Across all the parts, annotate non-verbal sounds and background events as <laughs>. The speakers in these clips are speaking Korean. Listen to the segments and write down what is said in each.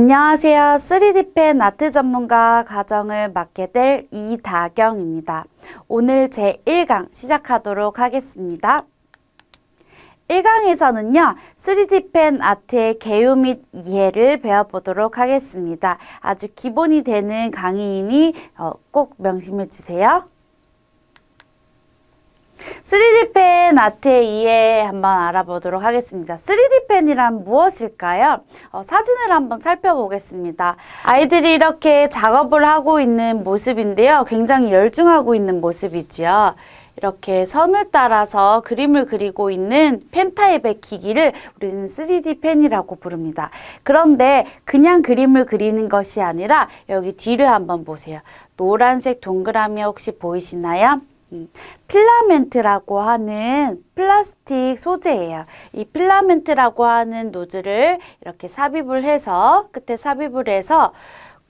안녕하세요. 3D펜 아트 전문가 과정을 맡게 될 이다경입니다. 오늘 제 1강 시작하도록 하겠습니다. 1강에서는요, 3D펜 아트의 개요 및 이해를 배워보도록 하겠습니다. 아주 기본이 되는 강의이니 어, 꼭 명심해 주세요. 3D펜 아트의 이해 한번 알아보도록 하겠습니다. 3D펜이란 무엇일까요? 어, 사진을 한번 살펴보겠습니다. 아이들이 이렇게 작업을 하고 있는 모습인데요. 굉장히 열중하고 있는 모습이지요. 이렇게 선을 따라서 그림을 그리고 있는 펜 타입의 기기를 우리는 3D 펜이라고 부릅니다. 그런데 그냥 그림을 그리는 것이 아니라 여기 뒤를 한번 보세요. 노란색 동그라미 혹시 보이시나요? 음, 필라멘트라고 하는 플라스틱 소재예요. 이 필라멘트라고 하는 노즐을 이렇게 삽입을 해서 끝에 삽입을 해서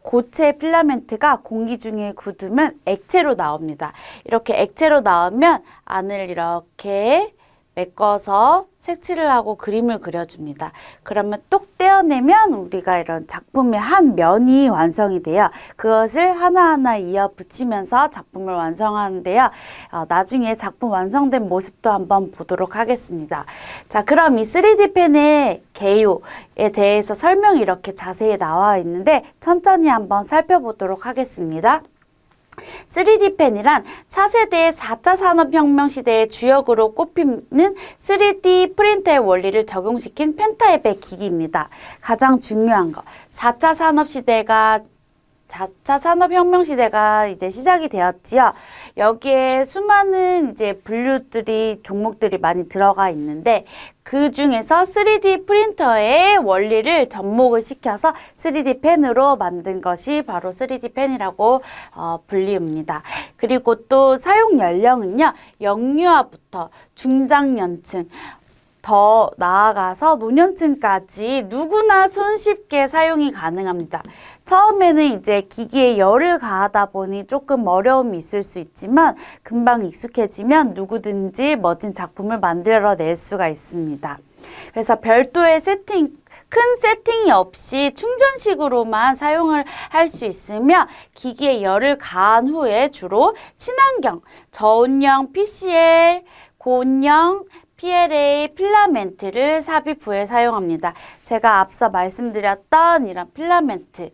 고체 필라멘트가 공기 중에 굳으면 액체로 나옵니다. 이렇게 액체로 나오면 안을 이렇게 메꿔서 색칠을 하고 그림을 그려줍니다. 그러면 똑 떼어내면 우리가 이런 작품의 한 면이 완성이 돼요. 그것을 하나하나 이어 붙이면서 작품을 완성하는데요. 어, 나중에 작품 완성된 모습도 한번 보도록 하겠습니다. 자, 그럼 이 3D 펜의 개요에 대해서 설명이 이렇게 자세히 나와 있는데 천천히 한번 살펴보도록 하겠습니다. 3D 펜이란 차세대 4차 산업혁명 시대의 주역으로 꼽히는 3D 프린터의 원리를 적용시킨 펜 타입의 기기입니다. 가장 중요한 거, 4차 산업 시대가 4차 산업혁명 시대가 이제 시작이 되었지요. 여기에 수많은 이제 분류들이, 종목들이 많이 들어가 있는데, 그 중에서 3D 프린터의 원리를 접목을 시켜서 3D 펜으로 만든 것이 바로 3D 펜이라고 어, 불립니다. 그리고 또 사용 연령은요, 영유아부터 중장년층, 더 나아가서 노년층까지 누구나 손쉽게 사용이 가능합니다. 처음에는 이제 기기에 열을 가하다 보니 조금 어려움이 있을 수 있지만 금방 익숙해지면 누구든지 멋진 작품을 만들어낼 수가 있습니다. 그래서 별도의 세팅, 큰 세팅이 없이 충전식으로만 사용을 할 수 있으며 기기에 열을 가한 후에 주로 친환경, 저온형 PCL, 고온형 PLA 필라멘트를 삽입 후에 사용합니다. 제가 앞서 말씀드렸던 이런 필라멘트,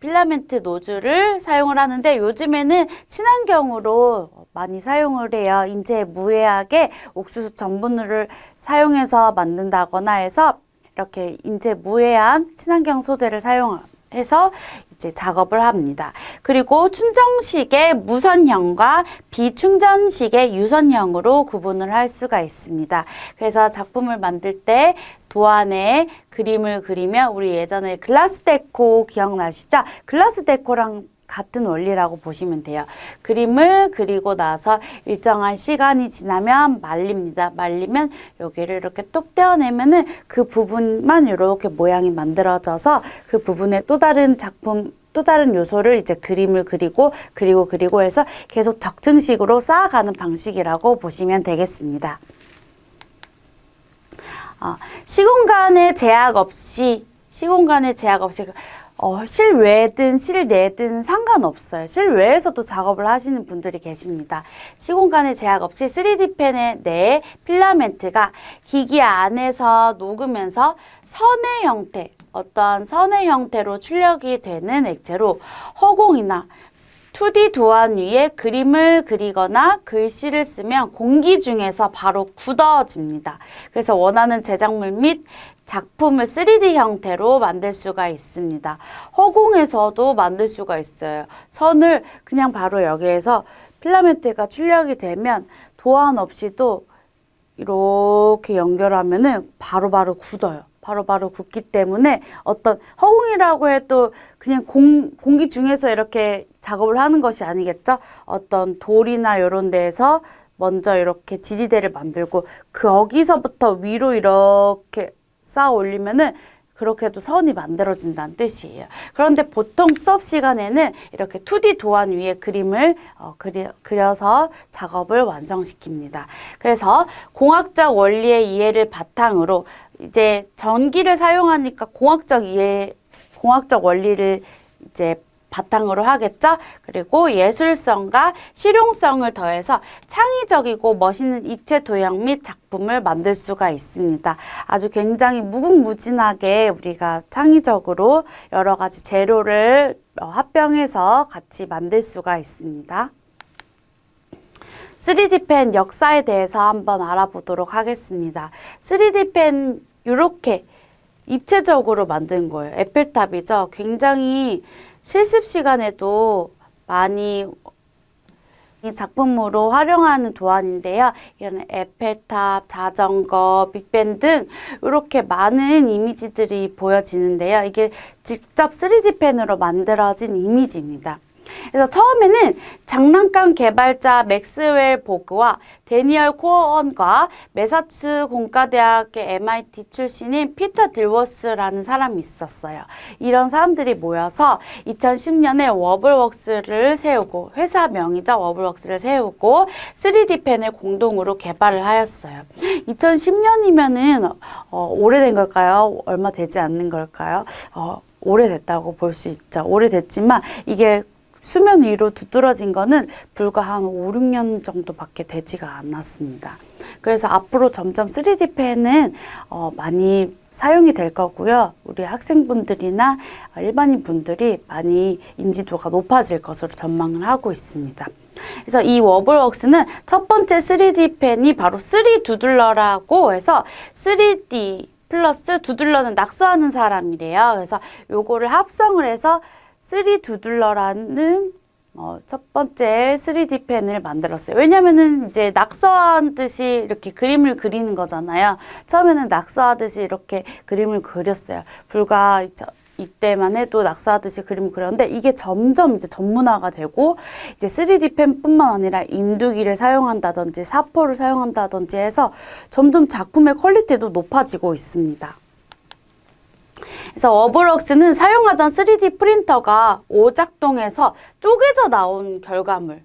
필라멘트 노즐을 사용을 하는데 요즘에는 친환경으로 많이 사용을 해요. 인체에 무해하게 옥수수 전분을 사용해서 만든다거나 해서 이렇게 인체 무해한 친환경 소재를 사용 해서 이제 작업을 합니다. 그리고 충전식의 무선형과 비충전식의 유선형으로 구분을 할 수가 있습니다. 그래서 작품을 만들 때 도안에 그림을 그리면 우리 예전에 글라스 데코 기억나시죠? 글라스 데코랑 같은 원리라고 보시면 돼요. 그림을 그리고 나서 일정한 시간이 지나면 말립니다. 말리면 여기를 이렇게 똑 떼어내면은 그 부분만 이렇게 모양이 만들어져서 그 부분에 또 다른 작품 또 다른 요소를 이제 그림을 그리고 그리고 그리고 해서 계속 적층식으로 쌓아가는 방식이라고 보시면 되겠습니다. 어, 시공간의 제약 없이 시공간의 제약 없이 어, 실외든 실내든 상관없어요. 실외에서도 작업을 하시는 분들이 계십니다. 시공간의 제약 없이 3D 펜의 내 필라멘트가 기기 안에서 녹으면서 선의 형태, 어떠한 선의 형태로 출력이 되는 액체로 허공이나 2D 도안 위에 그림을 그리거나 글씨를 쓰면 공기 중에서 바로 굳어집니다. 그래서 원하는 제작물 및 작품을 3D 형태로 만들 수가 있습니다. 허공에서도 만들 수가 있어요. 선을 그냥 바로 여기에서 필라멘트가 출력이 되면 도안 없이도 이렇게 연결하면은 바로바로 굳어요. 바로 바로 굳기 때문에 어떤 허공이라고 해도 그냥 공, 공기 중에서 이렇게 작업을 하는 것이 아니겠죠? 어떤 돌이나 이런 데에서 먼저 이렇게 지지대를 만들고 그 거기서부터 위로 이렇게 쌓아 올리면은 그렇게 해도 선이 만들어진다는 뜻이에요. 그런데 보통 수업 시간에는 이렇게 2D 도안 위에 그림을 어, 그리, 그려서 작업을 완성시킵니다. 그래서 공학적 원리의 이해를 바탕으로 이제 전기를 사용하니까 공학적 이해 공학적 원리를 이제 바탕으로 하겠죠. 그리고 예술성과 실용성을 더해서 창의적이고 멋있는 입체 도형 및 작품을 만들 수가 있습니다. 아주 굉장히 무궁무진하게 우리가 창의적으로 여러 가지 재료를 어, 합병해서 같이 만들 수가 있습니다. 3D 펜 역사에 대해서 한번 알아보도록 하겠습니다. 3D 펜 이렇게 입체적으로 만든 거예요. 에펠탑이죠. 굉장히 실습 시간에도 많이 이 작품으로 활용하는 도안인데요. 이런 에펠탑, 자전거, 빅벤 등 이렇게 많은 이미지들이 보여지는데요. 이게 직접 3D 펜으로 만들어진 이미지입니다. 그래서 처음에는 장난감 개발자 맥스웰 보그와 데니얼 코언과 매사추 공과대학의 MIT 출신인 피터 딜워스라는 사람이 있었어요. 이런 사람들이 모여서 2010년에 워블웍스를 세우고 회사 명의죠. 워블웍스를 세우고 3D 펜을 공동으로 개발을 하였어요. 2010년이면은 어, 오래된 걸까요? 얼마 되지 않는 걸까요? 어, 오래됐다고 볼 수 있죠. 오래됐지만 이게 수면 위로 두드러진 거는 불과 한 5, 6년 정도밖에 되지가 않았습니다. 그래서 앞으로 점점 3D 펜은 어, 많이 사용이 될 거고요. 우리 학생분들이나 일반인 분들이 많이 인지도가 높아질 것으로 전망을 하고 있습니다. 그래서 이 워블웍스는 첫 번째 3D 펜이 바로 3 두들러라고 해서 3D 플러스 두들러는 낙서하는 사람이래요. 그래서 요거를 합성을 해서 3 두들러라는 어, 첫 번째 3D 펜을 만들었어요. 왜냐면은 이제 낙서하듯이 이렇게 그림을 그리는 거잖아요. 처음에는 낙서하듯이 이렇게 그림을 그렸어요. 불과 저- 이때만 해도 낙서하듯이 그림을 그렸는데 이게 점점 이제 전문화가 되고 이제 3D 펜뿐만 아니라 인두기를 사용한다든지 사포를 사용한다든지 해서 점점 작품의 퀄리티도 높아지고 있습니다. 그래서 워블웍스는 사용하던 3D 프린터가 오작동해서 쪼개져 나온 결과물을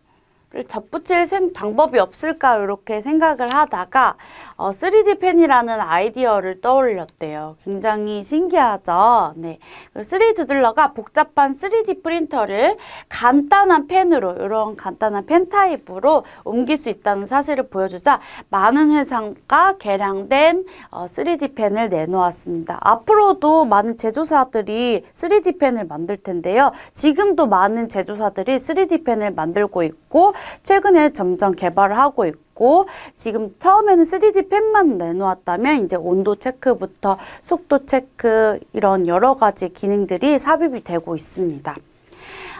접붙일 생- 방법이 없을까 이렇게 생각을 하다가 어, 3D 펜이라는 아이디어를 떠올렸대요. 굉장히 신기하죠. 네. 3D 두들러가 복잡한 3D 프린터를 간단한 펜으로 이런 간단한 펜 타입으로 옮길 수 있다는 사실을 보여주자 많은 회사가 개량된 어, 3D 펜을 내놓았습니다. 앞으로도 많은 제조사들이 3D 펜을 만들 텐데요. 지금도 많은 제조사들이 3D 펜을 만들고 있고 최근에 점점 개발을 하고 있고 지금 처음에는 3D 펜만 내놓았다면 이제 온도 체크부터 속도 체크 이런 여러 가지 기능들이 삽입이 되고 있습니다.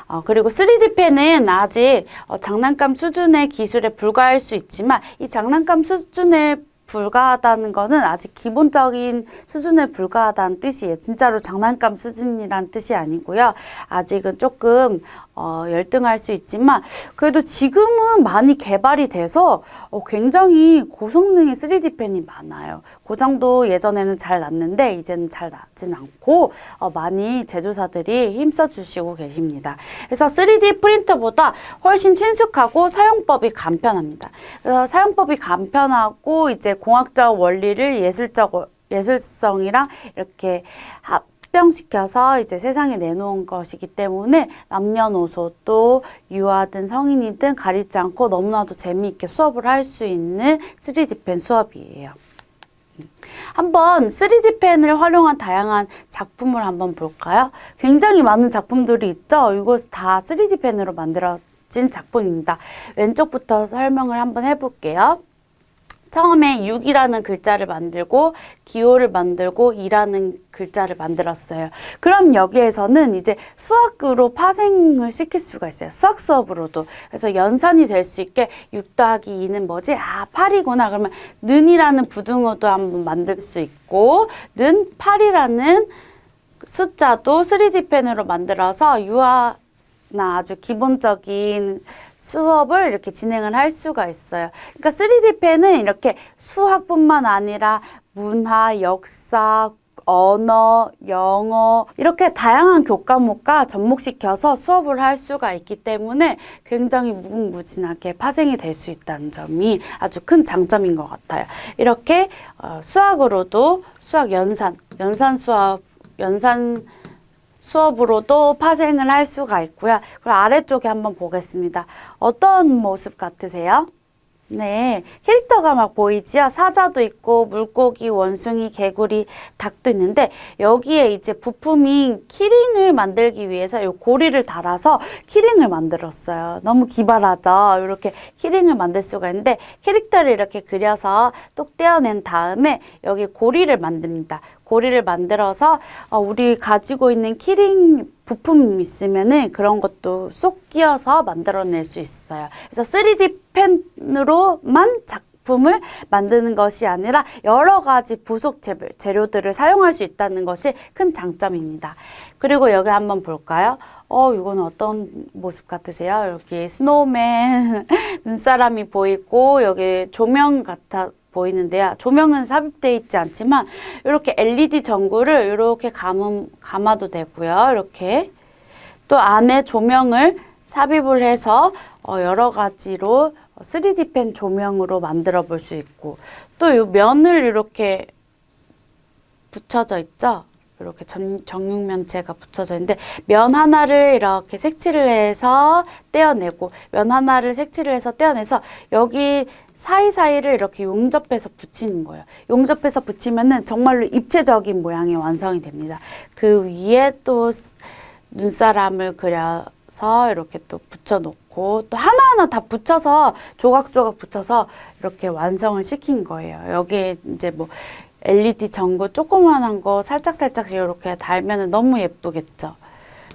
어, 그리고 3D 펜은 아직 어, 장난감 수준의 기술에 불과할 수 있지만 이 장난감 수준에 불과하다는 거는 아직 기본적인 수준에 불과하다는 뜻이에요. 진짜로 장난감 수준이란 뜻이 아니고요. 아직은 조금 어, 열등할 수 있지만 그래도 지금은 많이 개발이 돼서 어, 굉장히 고성능의 3D 펜이 많아요. 고장도 예전에는 잘 났는데 이제는 잘 나진 않고 어, 많이 제조사들이 힘써 주시고 계십니다. 그래서 3D 프린터보다 훨씬 친숙하고 사용법이 간편합니다. 그래서 사용법이 간편하고 이제 공학적 원리를 예술적 원- 예술성이랑 이렇게 합 병시켜서 이제 세상에 내놓은 것이기 때문에 남녀노소 또 유아든 성인이든 가리지 않고 너무나도 재미있게 수업을 할 수 있는 3D 펜 수업이에요. 한번 3D 펜을 활용한 다양한 작품을 한번 볼까요? 굉장히 많은 작품들이 있죠. 이거 다 3D 펜으로 만들어진 작품입니다. 왼쪽부터 설명을 한번 해볼게요. 처음에 6이라는 글자를 만들고 기호를 만들고 2라는 글자를 만들었어요. 그럼 여기에서는 이제 수학으로 파생을 시킬 수가 있어요. 수학 수업으로도. 그래서 연산이 될 수 있게 6 더하기 2는 뭐지? 아, 8이구나. 그러면 는이라는 부등호도 한번 만들 수 있고 는 8이라는 숫자도 3D 펜으로 만들어서 유아 나 아주 기본적인 수업을 이렇게 진행을 할 수가 있어요. 그러니까 3D 펜은 이렇게 수학뿐만 아니라 문화, 역사, 언어, 영어 이렇게 다양한 교과목과 접목시켜서 수업을 할 수가 있기 때문에 굉장히 무궁무진하게 파생이 될 수 있다는 점이 아주 큰 장점인 것 같아요. 이렇게 어, 수학으로도 수학 연산, 연산 수업, 연산 수업으로도 파생을 할 수가 있고요. 그리고 아래쪽에 한번 보겠습니다. 어떤 모습 같으세요? 네, 캐릭터가 막 보이지요? 사자도 있고, 물고기, 원숭이, 개구리, 닭도 있는데, 여기에 이제 부품인 키링을 만들기 위해서 이 고리를 달아서 키링을 만들었어요. 너무 기발하죠? 이렇게 키링을 만들 수가 있는데, 캐릭터를 이렇게 그려서 똑 떼어낸 다음에 여기 고리를 만듭니다. 고리를 만들어서 어, 우리 가지고 있는 키링 부품 있으면은 그런 것도 쏙 끼워서 만들어낼 수 있어요. 그래서 3D 펜으로만 작 품을 만드는 것이 아니라 여러 가지 부속 재- 재료들을 사용할 수 있다는 것이 큰 장점입니다. 그리고 여기 한번 볼까요? 어, 이건 어떤 모습 같으세요? 여기 스노우맨 <laughs> 눈사람이 보이고 여기 조명 같아 보이는데요. 조명은 삽입되어 있지 않지만 이렇게 LED 전구를 이렇게 감음, 감아도 되고요. 이렇게 또 안에 조명을 삽입을 해서 어, 여러 가지로 3D 펜 조명으로 만들어 볼 수 있고 또 이 면을 이렇게 붙여져 있죠. 이렇게 전, 정육면체가 붙여져 있는데 면 하나를 이렇게 색칠을 해서 떼어내고 면 하나를 색칠을 해서 떼어내서 여기 사이사이를 이렇게 용접해서 붙이는 거예요. 용접해서 붙이면은 정말로 입체적인 모양이 완성이 됩니다. 그 위에 또 눈사람을 그려서 이렇게 또 붙여놓고 또 하나하나 다 붙여서 조각조각 붙여서 이렇게 완성을 시킨 거예요. 여기에 이제 뭐 LED 전구 조그만한 거 살짝살짝씩 이렇게 달면은 너무 예쁘겠죠.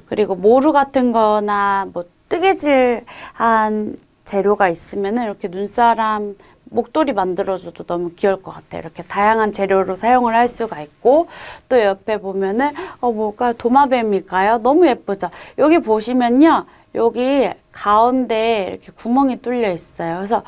그리고 모루 같은 거나 뭐 뜨개질한 재료가 있으면은 이렇게 눈사람 목도리 만들어줘도 너무 귀여울 것 같아요. 이렇게 다양한 재료로 사용을 할 수가 있고 또 옆에 보면은 어 뭐가 도마뱀일까요? 너무 예쁘죠. 여기 보시면요, 여기 가운데 이렇게 구멍이 뚫려 있어요. 그래서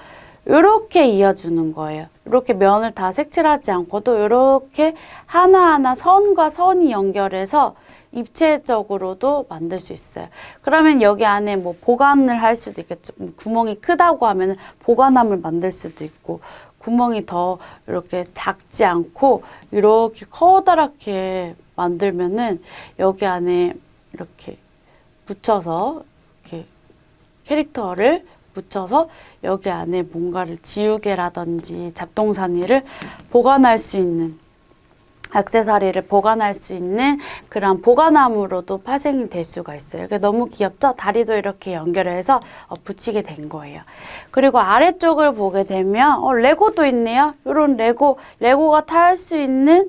이렇게 이어주는 거예요. 이렇게 면을 다 색칠하지 않고도 이렇게 하나하나 선과 선이 연결해서 입체적으로도 만들 수 있어요. 그러면 여기 안에 뭐 보관을 할 수도 있겠죠. 뭐 구멍이 크다고 하면 보관함을 만들 수도 있고 구멍이 더 이렇게 작지 않고 이렇게 커다랗게 만들면은 여기 안에 이렇게 붙여서 이렇게 캐릭터를 붙여서 여기 안에 뭔가를 지우개라든지 잡동사니를 보관할 수 있는 액세서리를 보관할 수 있는 그런 보관함으로도 파생이 될 수가 있어요. 너무 귀엽죠? 다리도 이렇게 연결해서 어, 붙이게 된 거예요. 그리고 아래쪽을 보게 되면 어, 레고도 있네요. 이런 레고, 레고가 탈 수 있는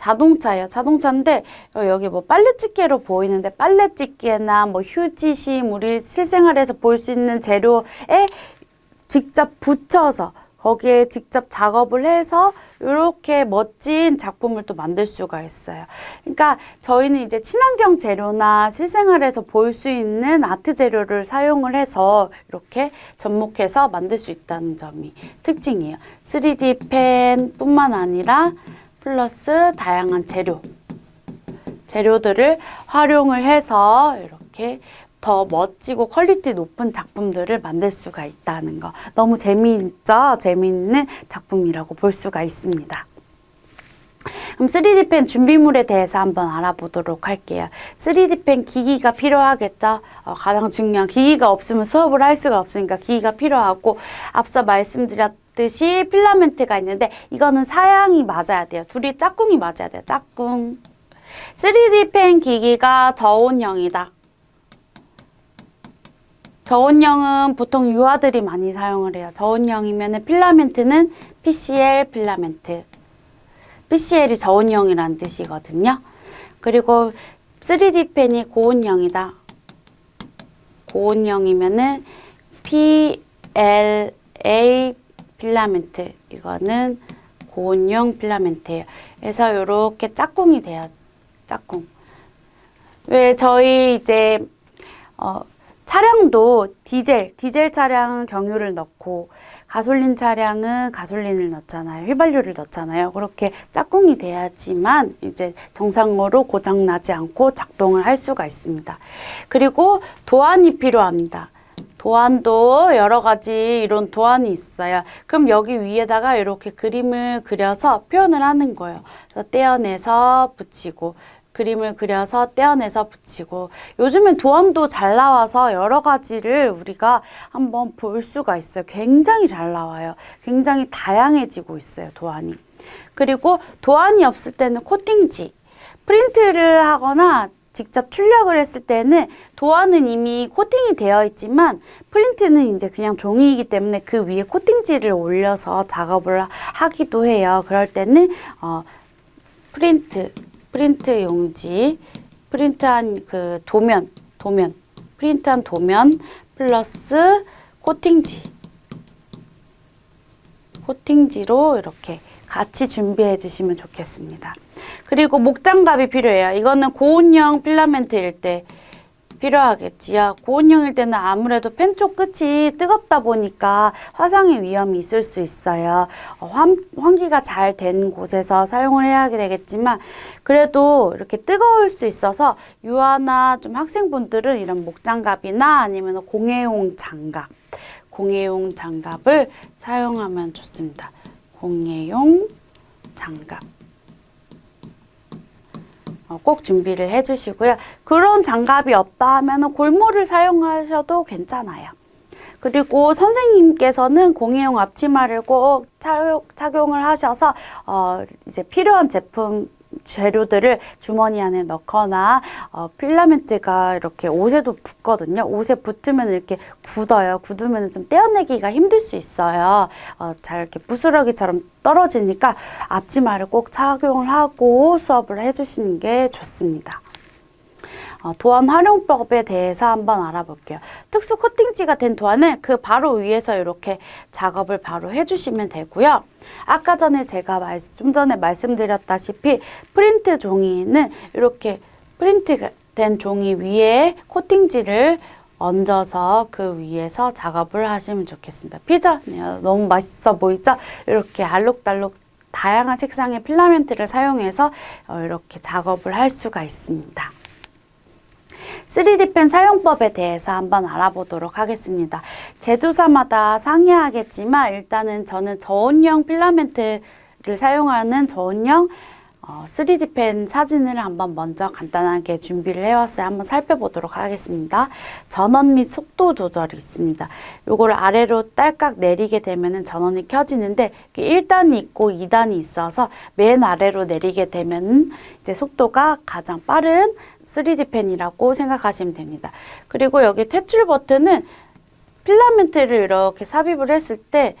자동차예요. 자동차인데 어, 여기 뭐 빨래집게로 보이는데 빨래집게나 뭐 휴지심 우리 실생활에서 볼 수 있는 재료에 직접 붙여서 거기에 직접 작업을 해서 이렇게 멋진 작품을 또 만들 수가 있어요. 그러니까 저희는 이제 친환경 재료나 실생활에서 볼 수 있는 아트 재료를 사용을 해서 이렇게 접목해서 만들 수 있다는 점이 특징이에요. 3D 펜뿐만 아니라 플러스 다양한 재료, 재료들을 활용을 해서 이렇게 더 멋지고 퀄리티 높은 작품들을 만들 수가 있다는 거. 너무 재미있죠? 재미있는 작품이라고 볼 수가 있습니다. 그럼 3D 펜 준비물에 대해서 한번 알아보도록 할게요. 3D 펜 기기가 필요하겠죠? 어, 가장 중요한 기기가 없으면 수업을 할 수가 없으니까 기기가 필요하고 앞서 말씀드렸 듯이 필라멘트가 있는데 이거는 사양이 맞아야 돼요. 둘이 짝꿍이 맞아야 돼요. 짝꿍. 3D 펜 기기가 저온형이다. 저온형은 보통 유아들이 많이 사용을 해요. 저온형이면 필라멘트는 PCL 필라멘트. PCL이 저온형이라는 뜻이거든요. 그리고 3D 펜이 고온형이다. 고온형이면은 PLA 필라멘트. 이거는 고온형 필라멘트예요. 그래서 이렇게 짝꿍이 돼요. 짝꿍. 왜 저희 이제 어, 차량도 디젤, 디젤 차량은 경유를 넣고 가솔린 차량은 가솔린을 넣잖아요. 휘발유를 넣잖아요. 그렇게 짝꿍이 돼야지만 이제 정상으로 고장 나지 않고 작동을 할 수가 있습니다. 그리고 도안이 필요합니다. 도안도 여러 가지 이런 도안이 있어요. 그럼 여기 위에다가 이렇게 그림을 그려서 표현을 하는 거예요. 떼어내서 붙이고 그 그림을 그려서 떼어내서 붙이고 요즘엔 도안도 잘 나와서 여러 가지를 우리가 한번 볼 수가 있어요. 굉장히 잘 나와요. 굉장히 다양해지고 있어요. 도안이. 그리고 도안이 없을 때는 코팅지. 프린트를 하거나 직접 출력을 했을 때는 도안은 이미 코팅이 되어 있지만 프린트는 이제 그냥 종이이기 때문에 그 위에 코팅지를 올려서 작업을 하기도 해요. 그럴 때는 어, 프린트, 프린트 용지, 프린트한 그 도면, 도면, 프린트한 도면 플러스 코팅지, 코팅지로 이렇게 같이 준비해 주시면 좋겠습니다. 그리고 목장갑이 필요해요. 이거는 고온형 필라멘트일 때 필요하겠지요. 고온형일 때는 아무래도 펜 쪽 끝이 뜨겁다 보니까 화상의 위험이 있을 수 있어요. 어, 환, 환기가 잘 된 곳에서 사용을 해야 되겠지만 그래도 이렇게 뜨거울 수 있어서 유아나 좀 학생분들은 이런 목장갑이나 아니면 공예용 장갑, 공예용 장갑을 사용하면 좋습니다. 공예용 장갑. 어, 꼭 준비를 해주시고요. 그런 장갑이 없다 하면 골무를 사용하셔도 괜찮아요. 그리고 선생님께서는 공예용 앞치마를 꼭 착용, 착용을 하셔서 어, 이제 필요한 제품 재료들을 주머니 안에 넣거나 어, 필라멘트가 이렇게 옷에도 붙거든요. 옷에 붙으면 이렇게 굳어요. 굳으면 좀 떼어내기가 힘들 수 있어요. 어, 잘 이렇게 부스러기처럼 떨어지니까 앞치마를 꼭 착용을 하고 수업을 해주시는 게 좋습니다. 어, 도안 활용법에 대해서 한번 알아볼게요. 특수 코팅지가 된 도안은 그 바로 위에서 이렇게 작업을 바로 해주시면 되고요. 아까 전에 제가 말, 좀 전에 말씀드렸다시피 프린트 종이는 이렇게 프린트 된 종이 위에 코팅지를 얹어서 그 위에서 작업을 하시면 좋겠습니다. 피자 네, 너무 맛있어 보이죠? 이렇게 알록달록 다양한 색상의 필라멘트를 사용해서 어, 이렇게 작업을 할 수가 있습니다. 3D 펜 사용법에 대해서 한번 알아보도록 하겠습니다. 제조사마다 상이하겠지만 일단은 저는 저온형 필라멘트를 사용하는 저온형 어, 3D 펜 사진을 한번 먼저 간단하게 준비를 해왔어요. 한번 살펴보도록 하겠습니다. 전원 및 속도 조절이 있습니다. 요걸 아래로 딸깍 내리게 되면은 전원이 켜지는데 1단이 있고 2단이 있어서 맨 아래로 내리게 되면은 이제 속도가 가장 빠른 3D 펜이라고 생각하시면 됩니다. 그리고 여기 퇴출 버튼은 필라멘트를 이렇게 삽입을 했을 때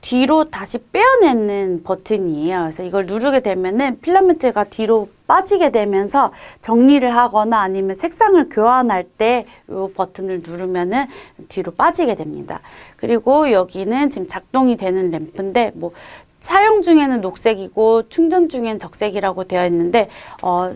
뒤로 다시 빼어내는 버튼이에요. 그래서 이걸 누르게 되면은 필라멘트가 뒤로 빠지게 되면서 정리를 하거나 아니면 색상을 교환할 때 이 버튼을 누르면은 뒤로 빠지게 됩니다. 그리고 여기는 지금 작동이 되는 램프인데 뭐 사용 중에는 녹색이고 충전 중엔 적색이라고 되어 있는데 어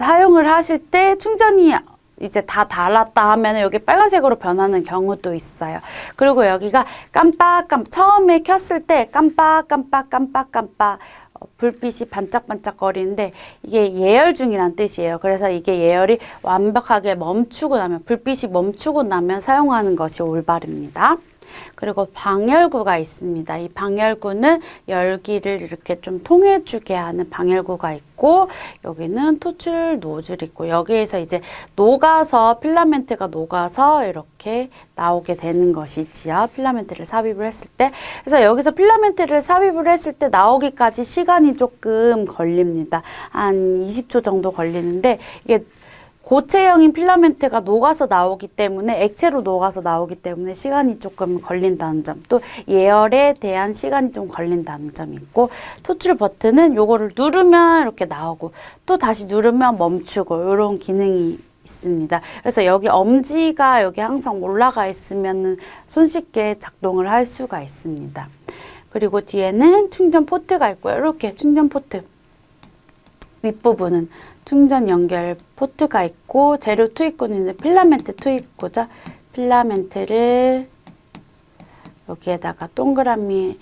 사용을 하실 때 충전이 이제 다 달았다 하면 여기 빨간색으로 변하는 경우도 있어요. 그리고 여기가 깜빡깜 처음에 켰을 때 깜빡깜빡 깜빡깜빡 어, 불빛이 반짝반짝 거리는데 이게 예열 중이란 뜻이에요. 그래서 이게 예열이 완벽하게 멈추고 나면 불빛이 멈추고 나면 사용하는 것이 올바릅니다. 그리고 방열구가 있습니다. 이 방열구는 열기를 이렇게 좀 통해주게 하는 방열구가 있고 여기는 토출 노즐이 있고 여기에서 이제 녹아서 필라멘트가 녹아서 이렇게 나오게 되는 것이지요. 필라멘트를 삽입을 했을 때 그래서 여기서 필라멘트를 삽입을 했을 때 나오기까지 시간이 조금 걸립니다. 한 20초 정도 걸리는데 이게 고체형인 필라멘트가 녹아서 나오기 때문에 액체로 녹아서 나오기 때문에 시간이 조금 걸린다는 점, 또 예열에 대한 시간이 좀 걸린다는 점이 있고 토출 버튼은 요거를 누르면 이렇게 나오고 또 다시 누르면 멈추고 이런 기능이 있습니다. 그래서 여기 엄지가 여기 항상 올라가 있으면 손쉽게 작동을 할 수가 있습니다. 그리고 뒤에는 충전 포트가 있고요. 이렇게 충전 포트 윗부분은 충전 연결 포트가 있고 재료 투입구는 이제 필라멘트 투입구죠. 필라멘트를 여기에다가 동그라미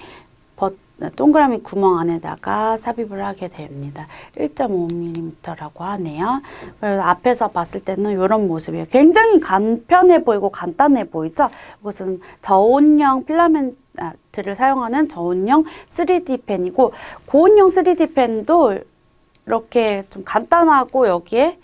버, 동그라미 구멍 안에다가 삽입을 하게 됩니다. 1.5mm라고 하네요. 그래서 앞에서 봤을 때는 이런 모습이에요. 굉장히 간편해 보이고 간단해 보이죠? 이것은 저온형 필라멘트를 사용하는 저온형 3D 펜이고 고온형 3D 펜도 이렇게 좀 간단하고 여기에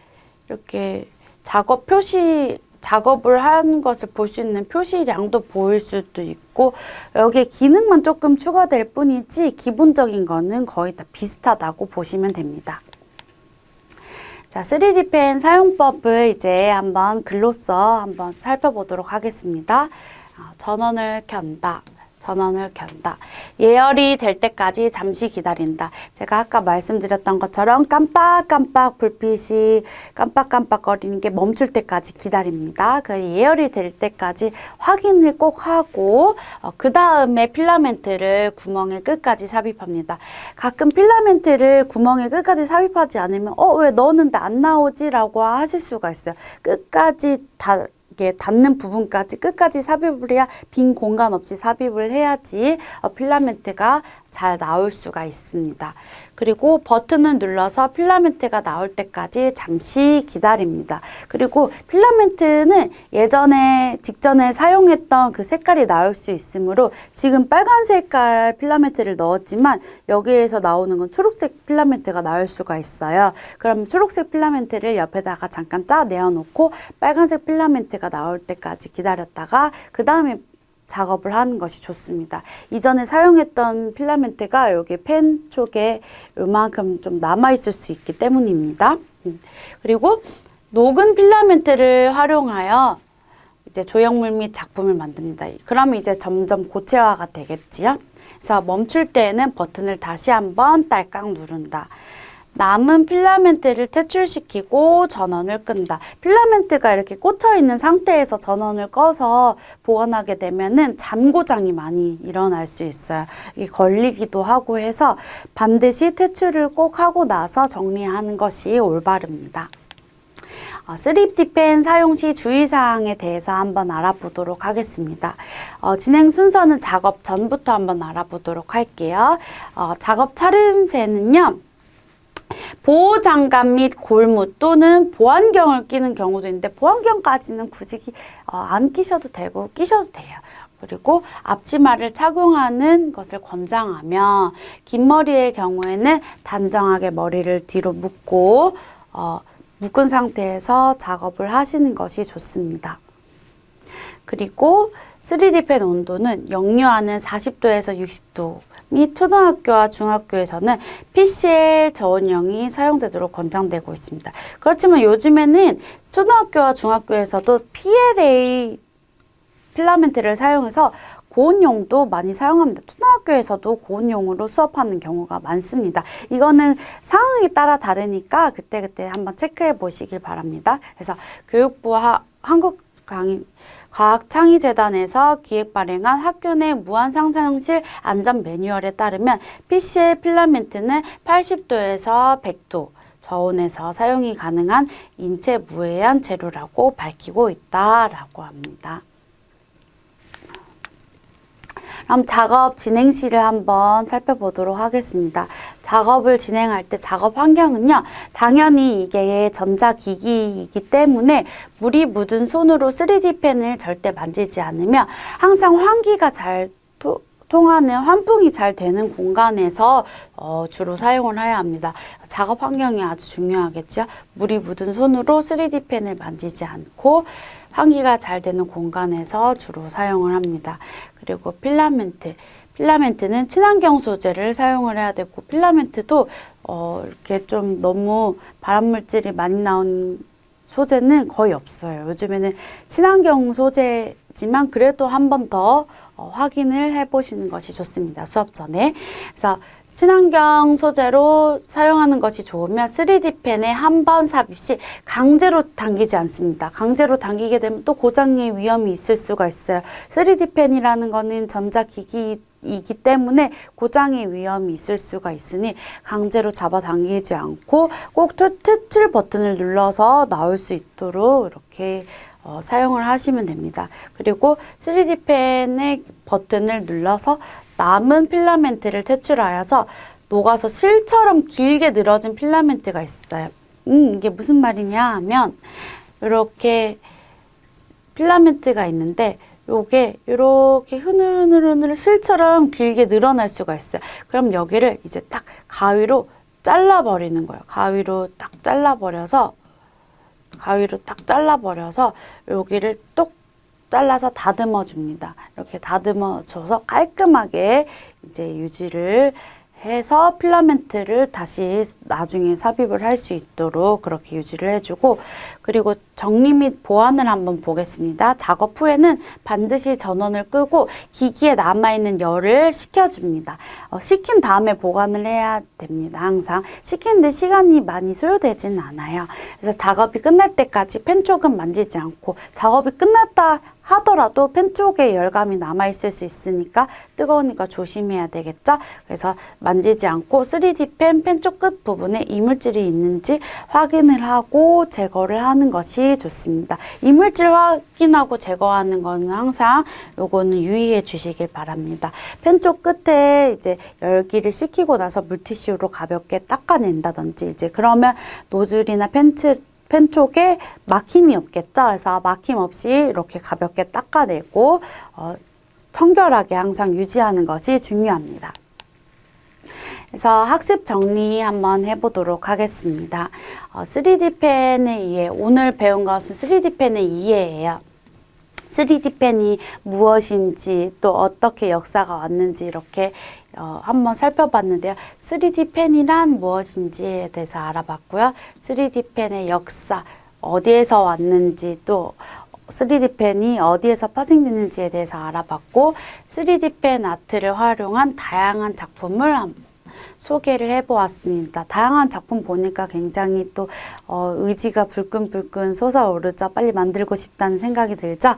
이렇게 작업 표시 작업을 한 것을 볼 수 있는 표시량도 보일 수도 있고 여기에 기능만 조금 추가될 뿐이지 기본적인 거는 거의 다 비슷하다고 보시면 됩니다. 자, 3D 펜 사용법을 이제 한번 글로써 한번 살펴보도록 하겠습니다. 어, 전원을 켠다. 전원을 켠다. 예열이 될 때까지 잠시 기다린다. 제가 아까 말씀드렸던 것처럼 깜빡깜빡 불빛이 깜빡깜빡거리는 게 멈출 때까지 기다립니다. 그 예열이 될 때까지 확인을 꼭 하고 어, 그 다음에 필라멘트를 구멍의 끝까지 삽입합니다. 가끔 필라멘트를 구멍의 끝까지 삽입하지 않으면 어 왜 넣었는데 안 나오지라고 하실 수가 있어요. 끝까지 다 이게 닿는 부분까지 끝까지 삽입을 해야 빈 공간 없이 삽입을 해야지 어, 필라멘트가 잘 나올 수가 있습니다. 그리고 버튼을 눌러서 필라멘트가 나올 때까지 잠시 기다립니다. 그리고 필라멘트는 예전에 직전에 사용했던 그 색깔이 나올 수 있으므로 지금 빨간 색깔 필라멘트를 넣었지만 여기에서 나오는 건 초록색 필라멘트가 나올 수가 있어요. 그럼 초록색 필라멘트를 옆에다가 잠깐 짜 내어놓고 빨간색 필라멘트가 나올 때까지 기다렸다가 그 다음에 작업을 하는 것이 좋습니다. 이전에 사용했던 필라멘트가 여기 펜 쪽에 요만큼 좀 남아있을 수 있기 때문입니다. 음. 그리고 녹은 필라멘트를 활용하여 이제 조형물 및 작품을 만듭니다. 그러면 이제 점점 고체화가 되겠지요. 그래서 멈출 때에는 버튼을 다시 한번 딸깍 누른다. 남은 필라멘트를 퇴출시키고 전원을 끈다. 필라멘트가 이렇게 꽂혀 있는 상태에서 전원을 꺼서 보관하게 되면은 잠고장이 많이 일어날 수 있어요. 이게 걸리기도 하고 해서 반드시 퇴출을 꼭 하고 나서 정리하는 것이 올바릅니다. 어, 3D 펜 사용 시 주의사항에 대해서 한번 알아보도록 하겠습니다. 어, 진행 순서는 작업 전부터 한번 알아보도록 할게요. 어, 작업 차림새는요. 보호 장갑 및 골무 또는 보안경을 끼는 경우도 있는데 보안경까지는 굳이 기- 어, 안 끼셔도 되고 끼셔도 돼요. 그리고 앞치마를 착용하는 것을 권장하며 긴 머리의 경우에는 단정하게 머리를 뒤로 묶고 어, 묶은 상태에서 작업을 하시는 것이 좋습니다. 그리고 3D 펜 온도는 역류하는 40도에서 60도 및 초등학교와 중학교에서는 PCL 저온형이 사용되도록 권장되고 있습니다. 그렇지만 요즘에는 초등학교와 중학교에서도 PLA 필라멘트를 사용해서 고온용도 많이 사용합니다. 초등학교에서도 고온용으로 수업하는 경우가 많습니다. 이거는 상황에 따라 다르니까 그때그때 한번 체크해 보시길 바랍니다. 그래서 교육부와 한국 강의 과학창의재단에서 기획 발행한 학교 내 무한상상실 안전 매뉴얼에 따르면 PCL 필라멘트는 80도에서 100도 저온에서 사용이 가능한 인체 무해한 재료라고 밝히고 있다라고 합니다. 그럼 작업 진행 시를 한번 살펴보도록 하겠습니다. 작업을 진행할 때 작업 환경은요, 당연히 이게 전자기기이기 때문에 물이 묻은 손으로 3D 펜을 절대 만지지 않으며 항상 환기가 잘 토- 통하는 환풍이 잘 되는 공간에서 어, 주로 사용을 해야 합니다. 작업 환경이 아주 중요하겠죠. 물이 묻은 손으로 3D 펜을 만지지 않고 환기가 잘 되는 공간에서 주로 사용을 합니다. 그리고 필라멘트. 필라멘트는 친환경 소재를 사용을 해야 되고 필라멘트도 어, 이렇게 좀 너무 발암 물질이 많이 나온 소재는 거의 없어요. 요즘에는 친환경 소재지만 그래도 한 번더 어, 확인을 해보시는 것이 좋습니다. 수업 전에. 그래서 친환경 소재로 사용하는 것이 좋으면 3D 펜에 한 번 삽입 시 강제로 당기지 않습니다. 강제로 당기게 되면 또 고장의 위험이 있을 수가 있어요. 3D 펜이라는 거는 전자기기 이기 때문에 고장의 위험이 있을 수가 있으니 강제로 잡아당기지 않고 꼭 퇴- 퇴출 버튼을 눌러서 나올 수 있도록 이렇게 어, 사용을 하시면 됩니다. 그리고 3D 펜의 버튼을 눌러서 남은 필라멘트를 퇴출하여서 녹아서 실처럼 길게 늘어진 필라멘트가 있어요. 음, 이게 무슨 말이냐 하면 이렇게 필라멘트가 있는데 요게 이렇게 흐느흐느흐느 실처럼 길게 늘어날 수가 있어요. 그럼 여기를 이제 딱 가위로 잘라버리는 거예요. 가위로 딱 잘라버려서 가위로 딱 잘라버려서 여기를 똑 잘라서 다듬어 줍니다. 이렇게 다듬어 줘서 깔끔하게 이제 유지를 해서 필라멘트를 다시 나중에 삽입을 할 수 있도록 그렇게 유지를 해주고 그리고 정리 및 보완을 한번 보겠습니다. 작업 후에는 반드시 전원을 끄고 기기에 남아있는 열을 식혀줍니다. 어, 식힌 다음에 보관을 해야 됩니다. 항상 식히는데 시간이 많이 소요되지는 않아요. 그래서 작업이 끝날 때까지 펜 쪽은 만지지 않고 작업이 끝났다 하더라도 펜 쪽에 열감이 남아 있을 수 있으니까 뜨거우니까 조심해야 되겠죠. 그래서 만지지 않고 3D 펜 펜 쪽 끝 부분에 이물질이 있는지 확인을 하고 제거를 하는 것이 좋습니다. 이물질 확인하고 제거하는 거는 항상 요거는 유의해 주시길 바랍니다. 펜 쪽 끝에 이제 열기를 식히고 나서 물티슈로 가볍게 닦아낸다든지 이제 그러면 노즐이나 펜츠 펜 쪽에 막힘이 없겠죠. 그래서 막힘 없이 이렇게 가볍게 닦아내고 어, 청결하게 항상 유지하는 것이 중요합니다. 그래서 학습 정리 한번 해보도록 하겠습니다. 어, 3D 펜의 이해, 오늘 배운 것은 3D 펜의 이해예요. 3D 펜이 무엇인지 또 어떻게 역사가 왔는지 이렇게 어, 한번 살펴봤는데요. 3D 펜이란 무엇인지에 대해서 알아봤고요. 3D 펜의 역사, 어디에서 왔는지 또 3D 펜이 어디에서 파생되는지에 대해서 알아봤고 3D 펜 아트를 활용한 다양한 작품을 한- 소개를 해보았습니다. 다양한 작품 보니까 굉장히 또 어, 의지가 불끈불끈 솟아오르죠. 빨리 만들고 싶다는 생각이 들죠.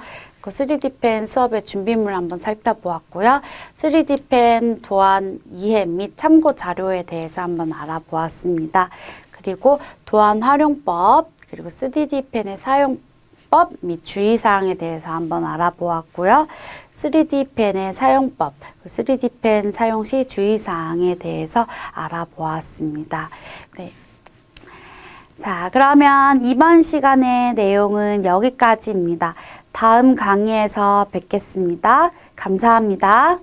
그 3D 펜 수업의 준비물 한번 살펴보았고요. 3D 펜 도안 이해 및 참고 자료에 대해서 한번 알아보았습니다. 그리고 도안 활용법, 그리고 3D 펜의 사용법 및 주의사항에 대해서 한번 알아보았고요. 3D 펜의 사용법, 3D 펜 사용 시 주의사항에 대해서 알아보았습니다. 네. 자, 그러면 이번 시간의 내용은 여기까지입니다. 다음 강의에서 뵙겠습니다. 감사합니다.